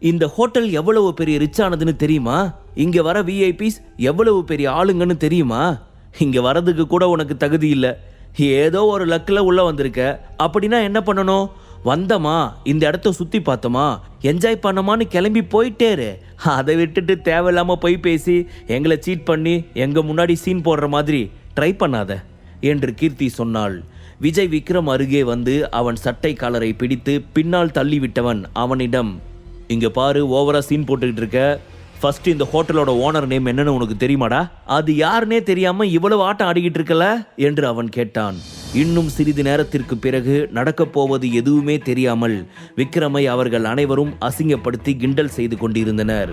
இந்த ஹோட்டல் எவ்வளவு பெரிய ரிச் ஆனதுன்னு தெரியுமா? இங்க வர விஐபிஸ் எவ்வளவு பெரிய ஆளுங்கன்னு தெரியுமா? இங்க வரதுக்கு கூட உனக்கு தகுதி இல்லை. ஏதோ ஒரு லக்கில் உள்ள வந்திருக்க. அப்படின்னா என்ன பண்ணணும்? வந்தமா? இந்த இடத்த சுத்தி பார்த்தோமா? என்ஜாய் பண்ணமான்னு கிளம்பி போயிட்டேரு அதை விட்டுட்டு தேவையில்லாம போய் பேசி எங்களை சீட் பண்ணி எங்க முன்னாடி சீன் போடுற மாதிரி ட்ரை பண்ணாத என்று கீர்த்தி சொன்னாள். விஜய் விக்ரம் அருகே வந்து அவன் சட்டை காலரை பிடித்து பின்னால் தள்ளிவிட்டவன் அவனிடம் இங்கே பாரு ஓவராக சீன் போட்டுக்கிட்டு இருக்க. ஃபஸ்ட்டு இந்த ஹோட்டலோட ஓனர் நேம் என்னன்னு உனக்கு தெரியுமாடா? அது யாருனே தெரியாமல் இவ்வளவு ஆட்டம் ஆடிக்கிட்டு இருக்கல? என்று அவன் கேட்டான். இன்னும் சிறிது நேரத்திற்கு பிறகு நடக்கப் போவது எதுவுமே தெரியாமல் விக்ரமை அவர்கள் அனைவரும் அசிங்கப்படுத்தி கிண்டல் செய்து கொண்டிருந்தனர்.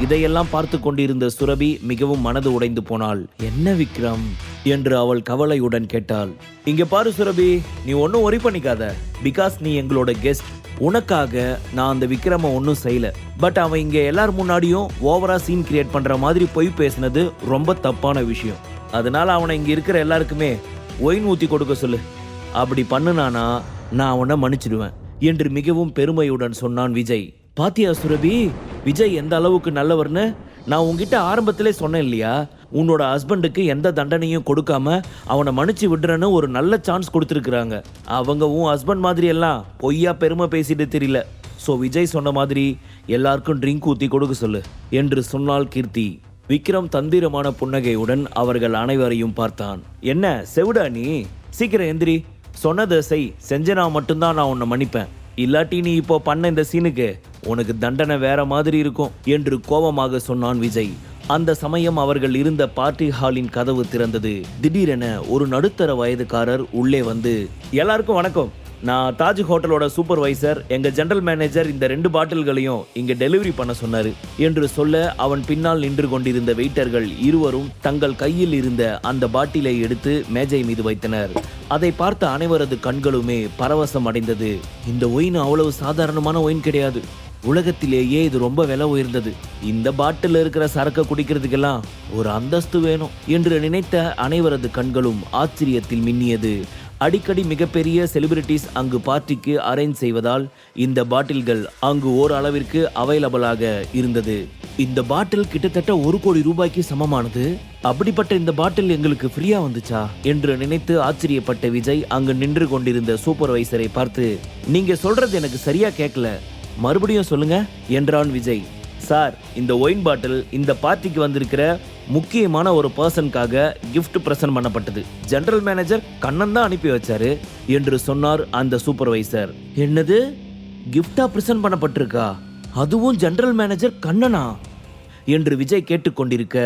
இதையெல்லாம் பார்த்து கொண்டிருந்த சுரபி மிகவும் மனது உடைந்து போனாள். என்ன விக்ரம்? என்று அவள் கவலையுடன் கேட்டாள். இங்க பாரு சுரபி நீ ஒன்றும் ஒரி பண்ணிக்காத. பிகாஸ் நீ எங்களோட கெஸ்ட் உனக்காக நான் அந்த விக்ரம ஒன்றும் செய்யல. பட் அவன் இங்கே எல்லார் முன்னாடியும் ஓவரா சீன் கிரியேட் பண்ற மாதிரி பொய் பேசினது ரொம்ப தப்பான விஷயம். அதனால அவனை இங்க இருக்கிற எல்லாருக்குமே ஒயின் ஊத்தி கொடுக்க சொல்லு. அப்படி பண்ணுனானா நான் அவனை மன்னிச்சிடுவேன். என்று மிகவும் பெருமையுடன் சொன்னான் விஜய். பாத்தியா சுரபி? விஜய் எந்த அளவுக்கு நல்லவர்னு? நான் உன்கிட்ட ஆரம்பத்திலே சொன்னேன் இல்லையா? உன்னோட ஹஸ்பண்டுக்கு எந்த தண்டனையும் கொடுக்காம அவனை மன்னிச்சு விடுறேன்னு ஒரு நல்ல சான்ஸ் கொடுத்துருக்குறாங்க. அவங்க உன் ஹஸ்பண்ட் மாதிரி எல்லாம் பொய்யா பெருமை பேசிட்டு தெரியல. ஸோ விஜய் சொன்ன மாதிரி எல்லாருக்கும் ட்ரிங்க் ஊற்றி கொடுக்க சொல்லு என்று சொன்னால் கீர்த்தி. விக்ரம் தந்திரமான புன்னகையுடன் அவர்கள் அனைவரையும் பார்த்தான். என்ன செவிடா நீ? சீக்கிரம் எந்திரி. சொன்னதை செய் செஞ்சனா மட்டும்தான் நான் உன்னை மன்னிப்பேன். இல்லாட்டி நீ இப்போ பண்ண இந்த சீனுக்கு உனக்கு தண்டனை வேற மாதிரி இருக்கும் என்று கோபமாக சொன்னான் விஜய். அந்த சமயம் அவர்கள் இருந்த பார்ட்டி ஹாலின் கதவு திறந்தது. திடீரென ஒரு நடுத்தர வயதுக்காரர் உள்ளே வந்து எல்லாருக்கும் வணக்கம். நான் தாஜ் ஹோட்டலோட சூப்பர்வைசர் எங்க ஜெனரல் மேனேஜர் இந்த ரெண்டு பாட்டில்களையும் இங்க டெலிவரி பண்ண சொன்னாரு என்று சொல்ல அவன் பின்னால் நின்று கொண்டிருந்த வெயிட்டர்கள் இருவரும் தங்கள் கையில் இருந்த அந்த பாட்டிலை எடுத்து மேஜை மீது வைத்தனர். அதை பார்த்த அனைவரது கண்களுமே பரவசம் அடைந்தது. இந்த ஒயின் அவ்வளவு சாதாரணமான ஒயின் கிடையாது. உலகத்திலேயே இது ரொம்ப விலை உயர்ந்தது. இந்த பாட்டில் இருக்கிற சரக்கு குடிக்கிறதுக்கெல்லாம் ஒரு அந்தஸ்து வேணும் என்று நினைத்த அனைவரது கண்களும் ஆச்சரியத்தில் மின்னியது. அடிக்கடி மிகப்பெரிய செலிபிரிட்டிஸ் அங்கு பார்ட்டிக்கு அரேஞ்ச் செய்வதால் இந்த பாட்டில்கள் அங்கு ஓரளவிற்கு அவைலபிளாக இருந்தது. இந்த பாட்டில் கிட்டத்தட்ட ஒரு கோடி ரூபாய்க்கு சமமானது? அப்படிப்பட்ட இந்த பாட்டில் எங்களுக்கு ஃப்ரீயா வந்துச்சா? என்று நினைத்து ஆச்சரியப்பட்ட விஜய் அங்கு நின்று கொண்டிருந்த சூப்பர்வைசரை பார்த்து நீங்க சொல்றது எனக்கு சரியா கேட்கல. மறுபடியும் சொல்லுங்க என்றான் விஜய். சார் இந்த ஒயின் பாட்டில் இந்த பார்ட்டிக்கு வந்திருக்கிற முக்கியமான ஒரு பர்சனுக்காக கிஃப்ட் பிரசன்ட் பண்ணப்பட்டது. ஜெனரல் மேனேஜர் கண்ணன் தான் அனுப்பி வச்சாரு என்று சொன்னார் அந்த சூப்பர்வைசர். என்னது? கிஃப்டா பிரசன்ட் பண்ணப்பட்டிருக்கா? அதுவும் ஜெனரல் மேனேஜர் கண்ணனா? என்று விஜய் கேட்டுக்கொண்டிருக்க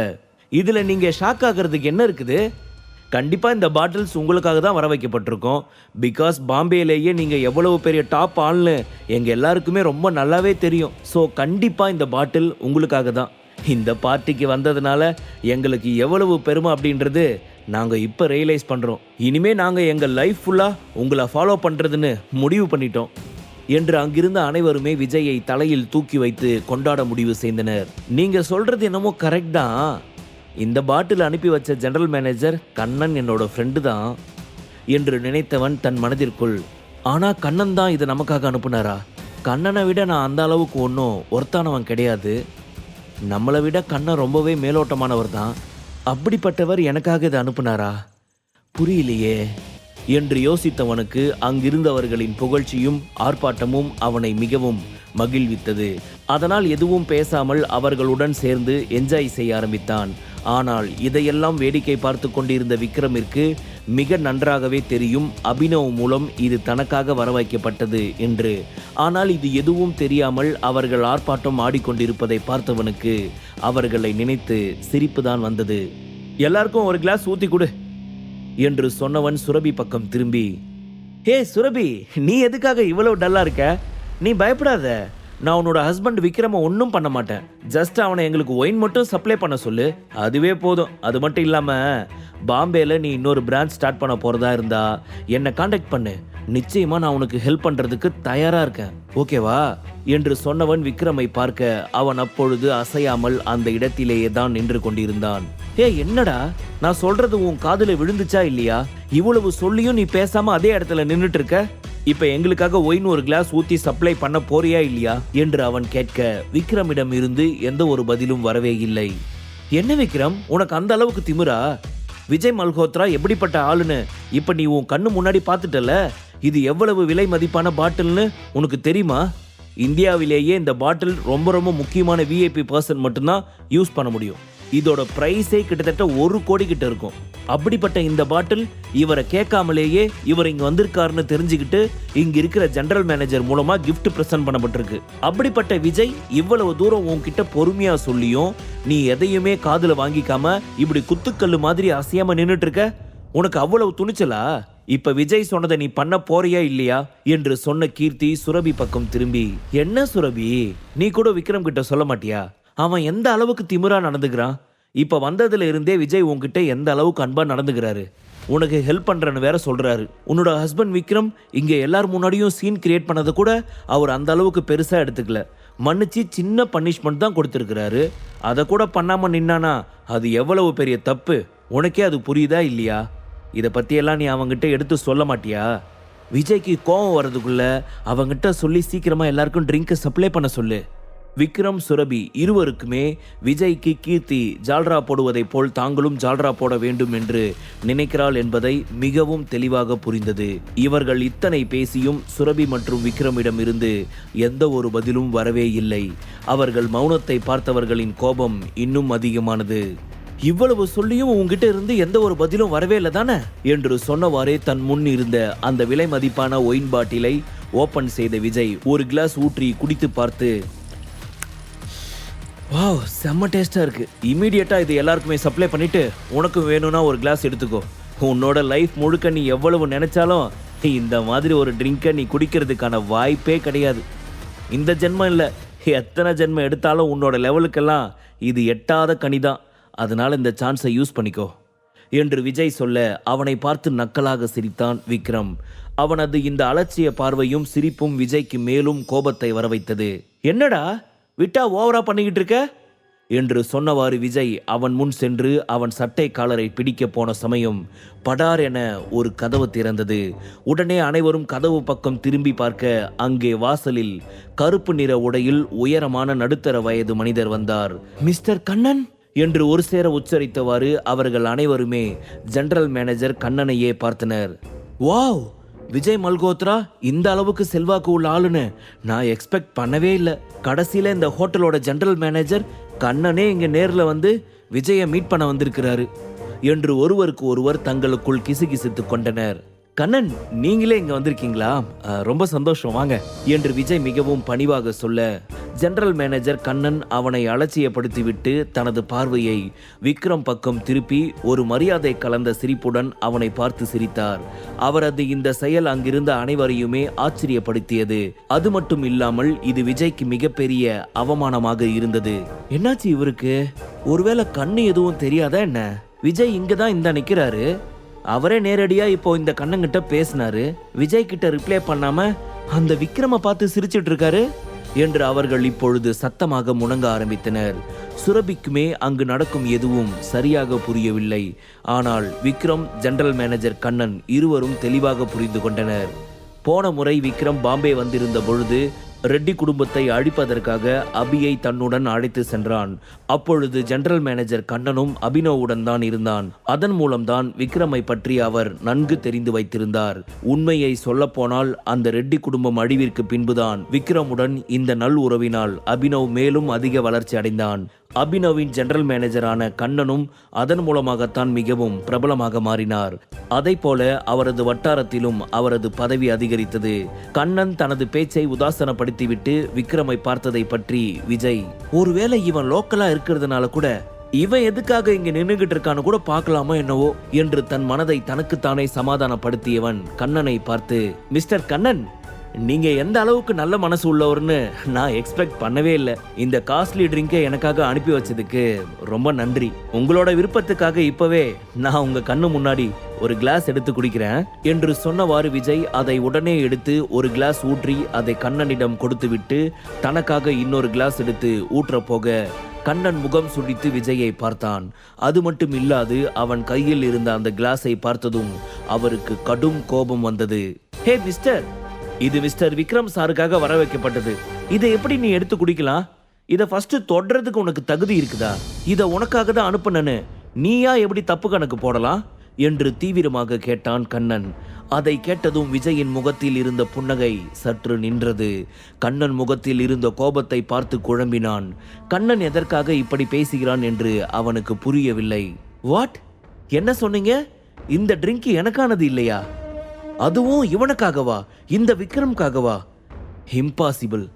இதுல நீங்க ஷாக் ஆகிறதுக்கு என்ன இருக்குது? கண்டிப்பாக இந்த பாட்டில்ஸ் உங்களுக்காக தான் வர வைக்கப்பட்டிருக்கோம். பிகாஸ் பாம்பேலேயே நீங்கள் எவ்வளவு பெரிய டாப் ஆள்னு எங்கள் எல்லாருக்குமே ரொம்ப நல்லாவே தெரியும். ஸோ கண்டிப்பாக இந்த பாட்டில் உங்களுக்காக தான். இந்த பார்ட்டிக்கு வந்ததுனால எங்களுக்கு எவ்வளவு பெருமை அப்படின்றது நாங்கள் இப்போ ரியலைஸ் பண்ணுறோம் இனிமே நாங்கள் எங்கள் லைஃப் ஃபுல்லாக உங்களை ஃபாலோ பண்ணுறதுன்னு முடிவு பண்ணிட்டோம். என்று அங்கிருந்த அனைவருமே விஜயை தலையில் தூக்கி வைத்து கொண்டாட முடிவு செய்தனர். நீங்கள் சொல்கிறது என்னமோ கரெக்ட் தான். இந்த பாட்டில் அனுப்பி வச்ச ஜெனரல் மேனேஜர் கண்ணன் என்னோட ஃப்ரெண்டு தான் என்று நினைத்தவன் தன் மனதிற்குள். ஆனால் கண்ணன் தான் இதை நமக்காக அனுப்புனாரா? கண்ணனை விட நான் அந்த அளவுக்கு ஒன்றும் ஒர்த்தானவன் கிடையாது. நம்மளை விட கண்ணன் ரொம்பவே மேலோட்டமானவர் தான். அப்படிப்பட்டவர் எனக்காக இதை அனுப்புனாரா? புரியலையே என்று யோசித்தவனுக்கு அங்கிருந்தவர்களின் புகழ்ச்சியும் ஆர்ப்பாட்டமும் அவனை மிகவும் மகிழ்வித்தது. அதனால் எதுவும் பேசாமல் அவர்களுடன் சேர்ந்து என்ஜாய் செய்ய ஆரம்பித்தான். ஆனால் இதையெல்லாம் வேடிக்கை பார்த்து கொண்டிருந்த விக்ரமிற்கு மிக நன்றாகவே தெரியும் அபினவ் மூலம் இது தனக்காக வரவைக்கப்பட்டது என்று. ஆனால் இது எதுவும் தெரியாமல் அவர்கள் ஆர்ப்பாட்டம் ஆடிக்கொண்டிருப்பதை பார்த்தவனுக்கு அவர்களை நினைத்து சிரிப்பு தான் வந்தது. எல்லாருக்கும் ஒரு கிளாஸ் ஊத்தி கொடு என்று சொன்னவன் சுரபி பக்கம் திரும்பி. ஹே சுரபி நீ எதுக்காக இவ்வளவு டல்லா இருக்க? நீ பயப்படாத. நான் உன்னோட ஹஸ்பண்ட் விக்ரம ஒன்றும் பண்ண மாட்டேன். ஜஸ்ட் அவனை எங்களுக்கு ஒயின் மட்டும் சப்ளை பண்ண சொல்லு. அதுவே போதும். அது மட்டும் இல்லாம பாம்பேல நீ இன்னொரு பிரான்ச் ஸ்டார்ட் பண்ண போறதா இருந்தா என்னை காண்டாக்ட் பண்ணு. நிச்சயமா நான் உனக்கு ஹெல்ப் பண்றதுக்கு தயாரா இருக்கேன். ஓகேவா? என்று சொன்னவன் விக்ரமை பார்க்க அவன் அப்பொழுது அசையாமல் அந்த இடத்திலேயே தான் நின்று கொண்டிருந்தான். ஏ என்னடா? நான் சொல்றது உன் காதுல விழுந்துச்சா இல்லையா? இவ்வளவு சொல்லியும் நீ பேசாம அதே இடத்துல நின்றுட்டு இருக்க? இப்ப எங்களுக்காக ஒயின் ஒரு கிளாஸ் ஊத்தி சப்ளை பண்ண போறியா இல்லையா? என்று அவன் கேட்க விக்ரமிடம் இருந்து எந்த ஒரு பதிலும் வரவே இல்லை. என்ன விக்ரம் உனக்கு அந்த அளவுக்கு திமிரா? விஜய் மல்ஹோத்ரா எப்படிப்பட்ட ஆளுன்னு இப்ப நீ உன் கண்ணு முன்னாடி பார்த்துட்டல இது எவ்வளவு விலை மதிப்பான பாட்டில்னு உனக்கு தெரியுமா? இந்தியாவிலேயே இந்த பாட்டில் ரொம்ப ரொம்ப முக்கியமான விஐபி பர்சன் மட்டும்தான் யூஸ் பண்ண முடியும். இதோட ப்ரைஸே கிட்டத்தட்ட ஒரு கோடி கிட்ட இருக்கும். அப்படிப்பட்ட இந்த பாட்டில் இவரை கேட்காமலேயே இவர் இங்க வந்திருக்காருன்னு தெரிஞ்சுக்கிட்டு இங்க இருக்கிற ஜெனரல் மேனேஜர் மூலமா கிஃப்ட் பிரசன்ட் பண்ணப்பட்டிருக்கு. அப்படிப்பட்ட விஜய் இவ்வளவு தூரம் உன்கிட்ட பொறுமையா சொல்லியும் நீ எதையுமே காதுல வாங்கிக்காம இப்படி குத்துக்கல்லு மாதிரி அசையாம நின்றுட்டு இருக்க உனக்கு அவ்வளவு துணிச்சலா? இப்ப விஜய் சொன்னதை நீ பண்ண போறியா இல்லையா? என்று சொன்ன கீர்த்தி சுரபி பக்கம் திரும்பி என்ன சுரபி? நீ கூட விக்ரம் கிட்ட சொல்ல மாட்டியா? அவன் எந்த அளவுக்கு திமிரா நடந்துக்கிறான்? இப்ப வந்ததுல இருந்தே விஜய் உன்கிட்ட எந்த அளவுக்கு அன்பா நடந்துக்கிறாரு? உனக்கு ஹெல்ப் பண்றேன்னு வேற சொல்றாரு. உன்னோட ஹஸ்பண்ட் விக்ரம் இங்க எல்லார் முன்னாடியும் சீன் கிரியேட் பண்ணதை கூட அவர் அந்த அளவுக்கு பெருசா எடுத்துக்கல. மன்னிச்சு சின்ன பனிஷ்மெண்ட் தான் கொடுத்துருக்கிறாரு. அதை கூட பண்ணாம நின்னானா அது எவ்வளவு பெரிய தப்பு? உனக்கே அது புரியுதா இல்லையா? இதை பற்றியெல்லாம் நீ அவங்ககிட்ட எடுத்து சொல்ல மாட்டியா? விஜய்க்கு கோவம் வர்றதுக்குள்ள அவங்கிட்ட சொல்லி சீக்கிரமா எல்லாருக்கும் ட்ரிங்க்கை சப்ளை பண்ண சொல்லு. விக்ரம் சுரபி இருவருக்குமே விஜய்க்கு கீர்த்தி ஜால்ரா போடுவதைப் போல் தாங்களும் ஜால்ரா போட வேண்டும் என்று நினைக்கிறாள் என்பதை மிகவும் தெளிவாக புரிந்தது. இவர்கள் இத்தனை பேசியும் சுரபி மற்றும் விக்ரமிடம் இருந்து எந்த ஒரு பதிலும் வரவே இல்லை. அவர்கள் மௌனத்தை பார்த்தவர்களின் கோபம் இன்னும் அதிகமானது. இவ்வளவு சொல்லியும் உங்ககிட்ட இருந்து எந்த ஒரு பதிலும் வரவே இல்லை தானே? என்று சொன்னவாறே தன் முன் இருந்த அந்த விலை மதிப்பான ஒயின் பாட்டிலை ஓபன் செய்த விஜய் ஒரு கிளாஸ் ஊற்றி குடித்து பார்த்து வாவ் செம்ம டேஸ்ட்டாக இருக்குது இமீடியட்டாக இது எல்லாருக்குமே சப்ளை பண்ணிவிட்டு உனக்கும் வேணும்னா ஒரு கிளாஸ் எடுத்துக்கோ. உன்னோட லைஃப் முழுக்க நீ எவ்வளவு நினச்சாலும் இந்த மாதிரி ஒரு ட்ரிங்கை நீ குடிக்கிறதுக்கான வாய்ப்பே கிடையாது. இந்த ஜென்மம் இல்லை. எத்தனை ஜென்மம் எடுத்தாலும் உன்னோட லெவலுக்கெல்லாம் இது எட்டாத கனிதான். அதனால் இந்த சான்ஸை யூஸ் பண்ணிக்கோ. என்று விஜய் சொல்ல அவனை பார்த்து நக்கலாக சிரித்தான் விக்ரம். அவனது இந்த அலட்சிய பார்வையும் சிரிப்பும் விஜய்க்கு மேலும் கோபத்தை வரவைத்தது. என்னடா? விட்டா ஓவரா பண்ணிக்கிட்டு இருக்க? என்று சொன்னவாறு விஜய் அவன் முன் சென்று அவன் சட்டை காலரை பிடிக்க போன சமயம் படார் என ஒரு கதவு திறந்தது. உடனே அனைவரும் கதவு பக்கம் திரும்பி பார்க்க அங்கே வாசலில் கருப்பு நிற உடையில் உயரமான நடுத்தர வயது மனிதர் வந்தார். மிஸ்டர் கண்ணன்? என்று ஒரு சேர உச்சரித்தவாறு அவர்கள் அனைவருமே ஜெனரல் மேனேஜர் கண்ணனையே பார்த்தனர். வாவ்! விஜய் மல்கோத்ரா இந்த அளவுக்கு செல்வாக்கு உள்ள ஆளுன்னு நான் எக்ஸ்பெக்ட் பண்ணவே இல்லை. கடைசியில் இந்த ஹோட்டலோட ஜெனரல் மேனேஜர் கண்ணனே இங்கே நேரில் வந்து விஜயை மீட் பண்ண வந்திருக்கிறாரு. என்று ஒருவருக்கு ஒருவர் தங்களுக்குள் கிசுகிசுத்து கொண்டனர். கண்ணன் நீங்களே இங்க வந்திருக்கீங்களா? ரொம்ப சந்தோஷம். வாங்க. என்று விஜய் மிகவும் பணிவாக சொல்ல ஜெனரல் மேனேஜர் கண்ணன் அவனை அலட்சியப்படுத்திவிட்டு தனது பார்வையை விக்ரம் பக்கம் திருப்பி ஒரு மரியாதை கலந்த சிரிப்புடன் அவனை பார்த்து சிரித்தார். அவரது இந்த செயல் அங்கிருந்த அனைவரையுமே ஆச்சரியப்படுத்தியது. அது மட்டும் இல்லாமல் இது விஜய்க்கு மிகப்பெரிய அவமானமாக இருந்தது. என்னாச்சு இவருக்கு? ஒருவேளை கண்ணு எதுவும் தெரியாதா என்ன? விஜய் இங்க தான் இந்த நிக்கிறாரு? அவரே நேரடியா இப்போ இந்த கண்ணங்கிட்ட பேசினாரு. விஜய் கிட்ட ரிப்ளை பண்ணாம அந்த விக்ரம பார்த்து சிரிச்சிட்டு இருக்காரு என்று அவர்கள் இப்பொழுது சத்தமாக முணங்க ஆரம்பித்தனர். சுரபிக்குமே அங்கு நடக்கும் எதுவும் சரியாக புரியவில்லை. ஆனால் விக்ரம் ஜெனரல் மேனேஜர் கண்ணன் இருவரும் தெளிவாக புரிந்து கொண்டனர். போன முறை விக்ரம் பாம்பே வந்திருந்த பொழுது ரெட்டி குடும்பத்தை அழிப்பதற்காக அபியை தன்னுடன் அழைத்து சென்றான். அப்பொழுது ஜெனரல் மேனேஜர் கண்ணனும் அபினவுடன் தான் இருந்தான். அதன் மூலம்தான் விக்ரமை பற்றி அவர் நன்கு தெரிந்து வைத்திருந்தார். உண்மையை சொல்லப்போனால் அந்த ரெட்டி குடும்பம் அழிவிற்கு பின்புதான் விக்ரமுடன் இந்த நல் உறவினால் அபினவ் மேலும் அதிக வளர்ச்சி அடைந்தான். அபினவின் ஜெனரல் மேனேஜரான கண்ணனும் அதன் மூலமாகத்தான் மிகவும் பிரபலமாக மாறினார். அதை போல அவரது வட்டாரத்திலும் அவரது பதவி அதிகரித்தது. கண்ணன் தனது பேச்சை உதாசனப்படுத்திவிட்டு விக்ரமை பார்த்ததை பற்றி விஜய் ஒருவேளை இவன் லோக்கலா இருக்கிறதுனால கூட இவன் எதுக்காக இங்க நின்றுகிட்டு இருக்கான்னு கூட பார்க்கலாமோ என்னவோ? என்று தன் மனதை தனக்குத்தானே சமாதானப்படுத்தியவன் கண்ணனை பார்த்து மிஸ்டர் கண்ணன் நீங்கள் எந்த அளவுக்கு நல்ல மனசு உள்ளவர்னு நான் எக்ஸ்பெக்ட் பண்ணவே இல்லை. இந்த காஸ்ட்லி ட்ரிங்கை எனக்காக அனுப்பி வச்சதுக்கு ரொம்ப நன்றி. உங்களோட விருப்பத்துக்காக இப்போவே நான் உங்கள் கண்ணு முன்னாடி ஒரு கிளாஸ் எடுத்து குடிக்கிறேன். என்று சொன்னவாறு விஜய் அதை உடனே எடுத்து ஒரு கிளாஸ் ஊற்றி அதை கண்ணனிடம் கொடுத்துவிட்டு தனக்காக இன்னொரு கிளாஸ் எடுத்து ஊற்ற போக கண்ணன் முகம் சுழித்து விஜயை பார்த்தான். அது மட்டும் இல்லாது அவன் கையில் இருந்த அந்த கிளாஸை பார்த்ததும் அவருக்கு கடும் கோபம் வந்தது. ஹே மிஸ்டர் இது மிஸ்டர் விக்ரம் சாருக்காக வர வைக்கப்பட்டது இதை எப்படி நீ எடுத்து குடிக்கலாம்? இதை ஃபர்ஸ்ட் தொடுறதுக்கு உனக்கு தகுதி இருக்குதா? இதை உனக்காக தான் அனுப்புனேன்னு நீயா எப்படி தப்பு கணக்கு போடலாம்? என்று தீவிரமாக கேட்டான் கண்ணன். அதை கேட்டதும் விஜயின் முகத்தில் இருந்த புன்னகை சற்று நின்றது. கண்ணன் முகத்தில் இருந்த கோபத்தை பார்த்து குழம்பினான். கண்ணன் எதற்காக இப்படி பேசுகிறான் என்று அவனுக்கு புரியவில்லை. வாட் என்ன சொன்னீங்க? இந்த ட்ரிங்க் எனக்கானது இல்லையா? அதுவும் இவனுக்காகவா? இந்த விக்ரம்காகவா? இம்பாசிபிள்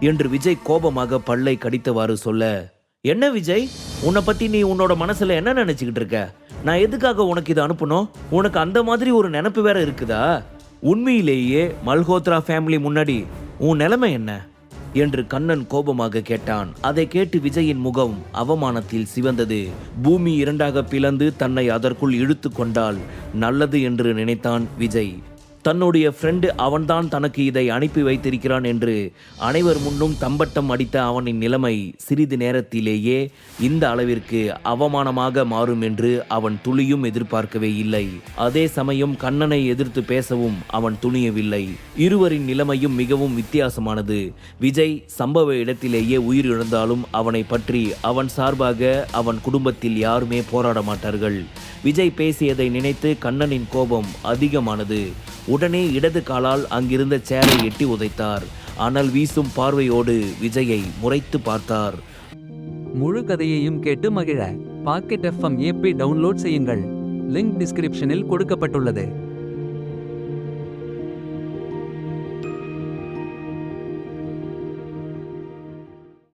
என்று விஜய் கோபமாக பல்லை கடித்தவாறு சொல்ல என்ன விஜய்? உன்னை பத்தி நீ உன்னோட மனசுல என்ன நினைச்சுக்கிட்டு இருக்க? நான் எதுக்காக உனக்கு இதை அனுப்பணும் உனக்கு அந்த மாதிரி ஒரு நினப்பு வேற இருக்குதா? உண்மையிலேயே மல்ஹோத்ரா ஃபேமிலி முன்னாடி உன் நிலைமை என்ன? என்று கண்ணன் கோபமாக கேட்டான். அதை கேட்டு விஜயின் முகம் அவமானத்தில் சிவந்தது. பூமி இரண்டாக பிளந்து தன்னை அதற்குள் இழுத்து கொண்டால் நல்லது என்று நினைத்தான் விஜய். தன்னுடைய ஃப்ரெண்டு அவன்தான் தனக்கு இதை அனுப்பி வைத்திருக்கிறான் என்று அனைவர் முன்னும் தம்பட்டம் அடித்த அவனின் நிலைமை சிறிது நேரத்திலேயே இந்த அளவிற்கு அவமானமாக மாறும் என்று அவன் துளியும் எதிர்பார்க்கவே இல்லை. அதே சமயம் கண்ணனை எதிர்த்து பேசவும் அவன் துணியவில்லை. இருவரின் நிலைமையும் மிகவும் வித்தியாசமானது. விஜய் சம்பவ இடத்திலேயே உயிரிழந்தாலும் அவனை பற்றி அவன் சார்பாக அவன் குடும்பத்தில் யாருமே போராட மாட்டார்கள். விஜய் பேசியதை நினைத்து கண்ணனின் கோபம் அதிகமானது. உடனே இடது காலால் அங்கிருந்த சேரை எட்டி உதைத்தார். ஆனால் வீசும் பார்வையோடு விஜயை முறைத்து பார்த்தார். முழு கதையையும் கேட்டு மகிழ. பாக்கெட் எஃப்எம் ஏபி டவுன்லோட் செய்யுங்கள். லிங்க் டிஸ்கிரிப்ஷனில் கொடுக்கப்பட்டுள்ளது.